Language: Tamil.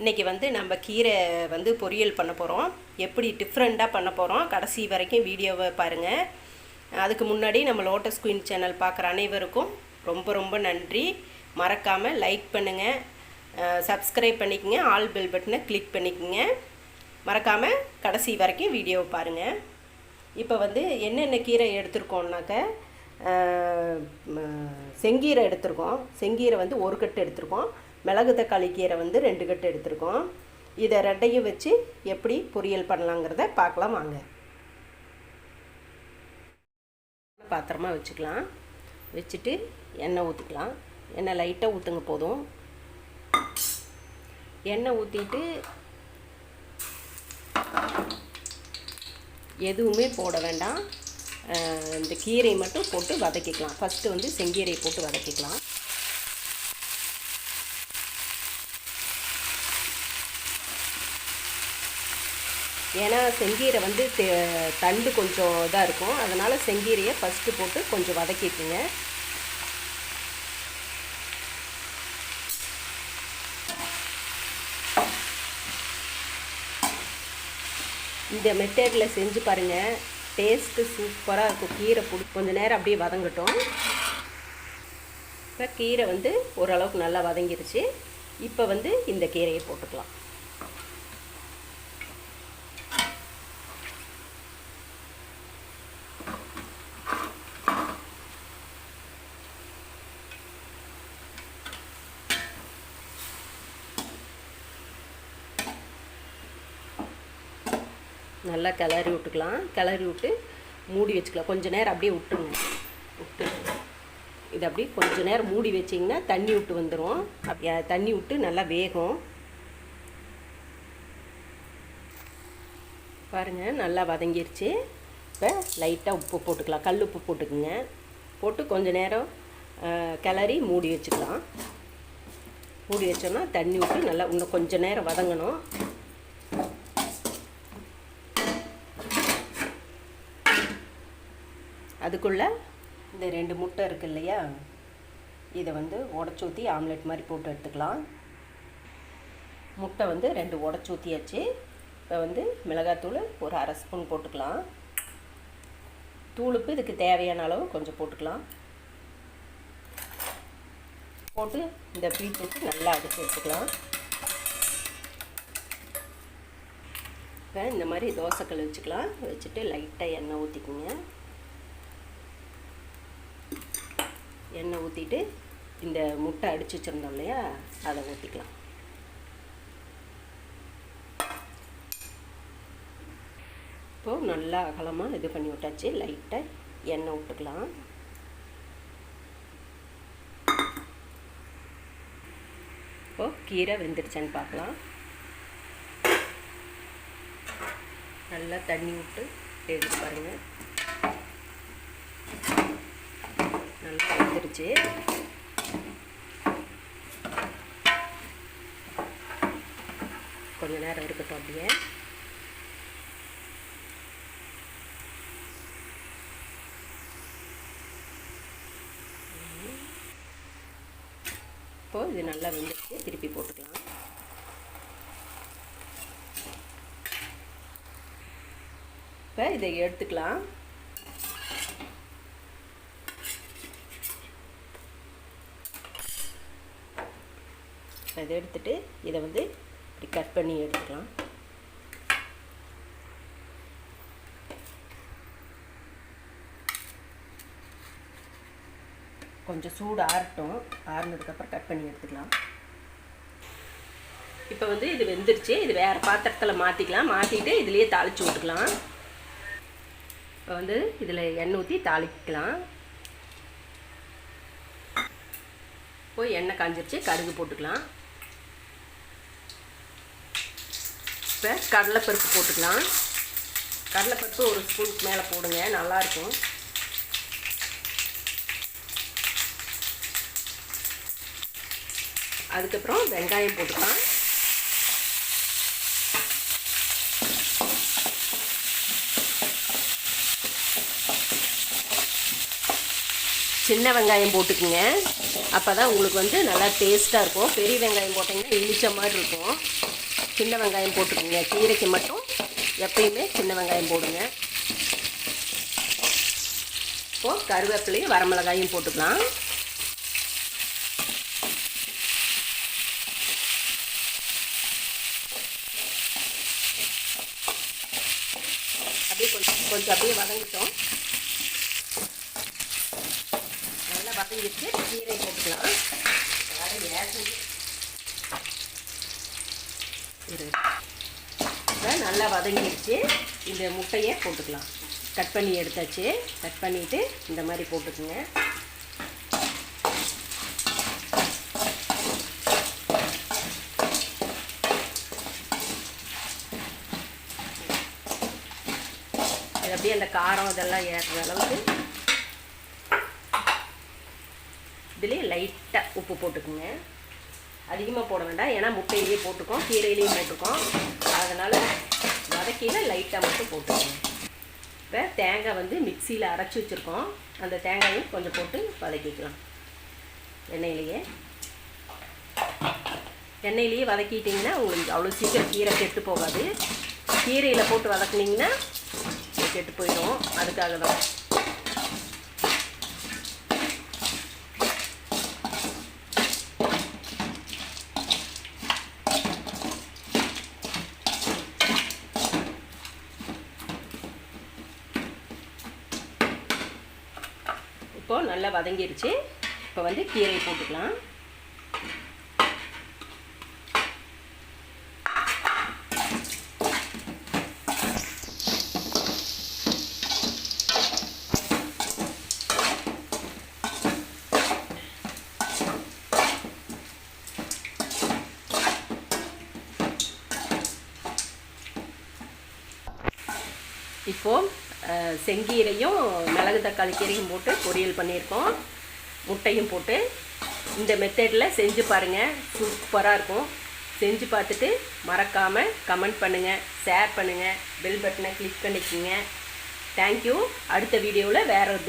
இன்றைக்கி வந்து நம்ம கீரை வந்து பொரியல் பண்ண போகிறோம் எப்படி டிஃப்ரெண்ட்டாக பண்ண போகிறோம் கடைசி வரைக்கும் வீடியோவை பாருங்கள் அதுக்கு முன்னாடி நம்ம லோட்டஸ் குயின் சேனல் பார்க்குற அனைவருக்கும் ரொம்ப ரொம்ப நன்றி. மறக்காமல் லைக் பண்ணுங்கள் சப்ஸ்கிரைப் பண்ணிக்கங்க. ஆல் பெல் பட்டனை கிளிக் பண்ணிக்கோங்க. மறக்காமல் கடைசி வரைக்கும் வீடியோவை பாருங்கள் இப்போ வந்து என்னென்ன கீரை எடுத்திருக்கோம்னாக்க செங்கீரை எடுத்திருக்கோம். செங்கீரை வந்து ஒரு கட்டு எடுத்திருக்கோம். மிளகு தக்காளி கீரை வந்து ரெண்டு கட்டு எடுத்திருக்கோம். இதை ரெண்டையும் வச்சு எப்படி பொரியல் பண்ணலாங்கிறத பார்க்கலாம் வாங்க. பாத்திரமாக வச்சுக்கலாம். வச்சுட்டு எண்ணெய் ஊற்றிக்கலாம் எண்ணெய் லைட்டாக ஊற்றுங்க போதும். எண்ணெய் ஊற்றிட்டு எதுவுமே போட வேண்டாம். இந்த கீரை மட்டும் போட்டு வதக்கிக்கலாம். ஃபஸ்ட்டு வந்து செங்கீரை போட்டு வதக்கிக்கலாம். ஏன்னா செங்கீரை வந்து தண்டு கொஞ்சம் இதாக இருக்கும். அதனால் செங்கீரையை ஃபஸ்ட்டு போட்டு கொஞ்சம் வதக்கிக்குங்க. இந்த மெத்தேடில் செஞ்சு பாருங்கள் டேஸ்ட்டு சூப்பராக இருக்கும். கீரை பிடி கொஞ்சம் நேரம் அப்படியே வதங்கட்டும். இப்போ கீரை வந்து ஓரளவுக்கு நல்லா வதங்கிருச்சு. இப்போ வந்து இந்த கீரையை போட்டுக்கலாம். நல்லா கிளறி விட்டுக்கலாம். கிளறி விட்டு மூடி வச்சுக்கலாம். கொஞ்ச நேரம் அப்படியே விட்டுருங்க. விட்டு. இது அப்படியே கொஞ்ச நேரம் மூடி வச்சிங்கன்னா தண்ணி விட்டு வந்துடும் அப்படியே தண்ணி விட்டு நல்லா வேகும். பாருங்கள் நல்லா வதங்கிருச்சு. இப்போ லைட்டாக உப்பு போட்டுக்கலாம். கல் உப்பு போட்டுக்குங்க. போட்டு கொஞ்ச நேரம் கிளறி மூடி வச்சுக்கலாம். மூடி வச்சோன்னா தண்ணி விட்டு நல்லா இன்னும் கொஞ்ச நேரம் வதங்கணும். அதுக்குள்ளே இந்த ரெண்டு முட்டை இருக்கு இல்லையா? இதை வந்து உடச்சி ஊற்றி ஆம்லெட் மாதிரி போட்டு எடுத்துக்கலாம். முட்டை வந்து ரெண்டு உடச்சி ஊற்றியாச்சு இப்போ வந்து மிளகாத்தூள் ஒரு அரை ஸ்பூன் போட்டுக்கலாம். தூளுப்பு இதுக்கு தேவையான அளவு கொஞ்சம் போட்டுக்கலாம். போட்டு இந்த பீட்ரூட்டு நல்லா அடித்து எடுத்துக்கலாம். இப்போ இந்த மாதிரி தோசைக்கல் வச்சுக்கலாம் வச்சுட்டு லைட்டாக எண்ணெய் ஊற்றிக்குங்க எண்ணெய் ஊற்றிட்டு இந்த முட்டை அடித்து வச்சுருந்தோம் இல்லையா அதை ஊற்றிக்கலாம் இப்போது நல்லா அகலமாக இது பண்ணி விட்டாச்சு. லைட்டாக எண்ணெய் விட்டுக்கலாம் இப்போது கீரை வெந்துடுச்சான்னு பார்க்கலாம். நல்லா தண்ணி விட்டு எடுத்து பாருங்கள் நல்லா வெந்துருச்சு கொஞ்ச நேரம் இருக்கட்டும் அப்படியே. இப்போ இது நல்லா வெந்துருச்சு. திருப்பி போட்டுக்கலாம். இப்போ இதை எடுத்துக்கலாம். இதை எடுத்துட்டு இதை வந்து இப்படி கட் பண்ணி எடுத்துக்கலாம். கொஞ்சம் சூடு ஆறட்டும். ஆறுனதுக்கப்புறம் கட் பண்ணி எடுத்துக்கலாம். இப்போ வந்து இது வெந்துருச்சு. இது வேறு பாத்திரத்தில் மாற்றிக்கலாம் மாற்றிட்டு இதுலேயே தாளித்து விட்டுக்கலாம். இப்போ வந்து இதில் எண்ணெய் ஊற்றி தாளிக்கலாம். போய் எண்ணெய் காஞ்சிருச்சு. கடுகு போட்டுக்கலாம். இப்போ கடலைப்பருப்பு போட்டுக்கலாம். கடலைப்பருப்பு ஒரு ஸ்பூனுக்கு மேலே போடுங்க நல்லாயிருக்கும். அதுக்கப்புறம் வெங்காயம் போட்டுக்கலாம். சின்ன வெங்காயம் போட்டுக்குங்க. அப்போ தான் உங்களுக்கு வந்து நல்லா டேஸ்ட்டாக இருக்கும். பெரிய வெங்காயம் போட்டிங்கன்னா இனிச்ச மாதிரி இருக்கும். சின்ன வெங்காயம் போட்டுக்கோங்க. கீரைக்கு மட்டும் எப்பயுமே சின்ன வெங்காயம் போடுங்க. இப்போது கருவேப்பிலையும் வரமிளகாயும் போட்டுக்கலாம். அப்படியே கொஞ்சம் கொஞ்சம் அப்படியே வதங்கிட்டோம். நல்லா வதங்கிட்டு கீரை போட்டுக்கலாம். அதாவது ஏசி ஒரு நல்லா வதங்கிடுச்சு. இந்த முட்டையை போட்டுக்கலாம். கட் பண்ணி எடுத்தாச்சு. கட் பண்ணிவிட்டு இந்த மாதிரி போட்டுக்குங்க. இது அப்படியே அந்த காரம் இதெல்லாம் ஏறுற அளவுக்கு இதுலேயே லைட்டாக உப்பு போட்டுக்குங்க. அதிகமாக போட வேண்டாம். ஏன்னா முட்டையிலேயே போட்டிருக்கோம் கீரையிலையும் போட்டிருக்கோம் அதனால் வதக்கியில் லைட்டாக மட்டும் போட்டுக்கோங்க. இப்போ தேங்காய் வந்து மிக்சியில் அரைச்சி வச்சுருக்கோம். அந்த தேங்காயும் கொஞ்சம் போட்டு வதக்கிக்கலாம் எண்ணெயிலேயே. எண்ணெயிலேயே வதக்கிட்டிங்கன்னா உங்களுக்கு அவ்வளோ சீக்கிரம் கீரை கெட்டு போகாது. கீரையில் போட்டு வதக்குனிங்கன்னா கெட்டு போயிடும். அதுக்காக தான் இப்போது நல்லா வதங்கிருச்சு. இப்போ வந்து கீரை போட்டுக்கலாம். இப்போது செங்கீரையும் மிளகு தக்காளி கீரையும் போட்டு பொரியல் பண்ணியிருக்கோம். முட்டையும் போட்டு இந்த மெத்தடில் செஞ்சு பாருங்கள் சூப்பராக இருக்கும். செஞ்சு பார்த்துட்டு மறக்காமல் கமெண்ட் பண்ணுங்கள் ஷேர் பண்ணுங்கள் பெல் பட்டனை கிளிக் பண்ணிக்கோங்க. தேங்க்யூ அடுத்த வீடியோவில் வேறு ஒரு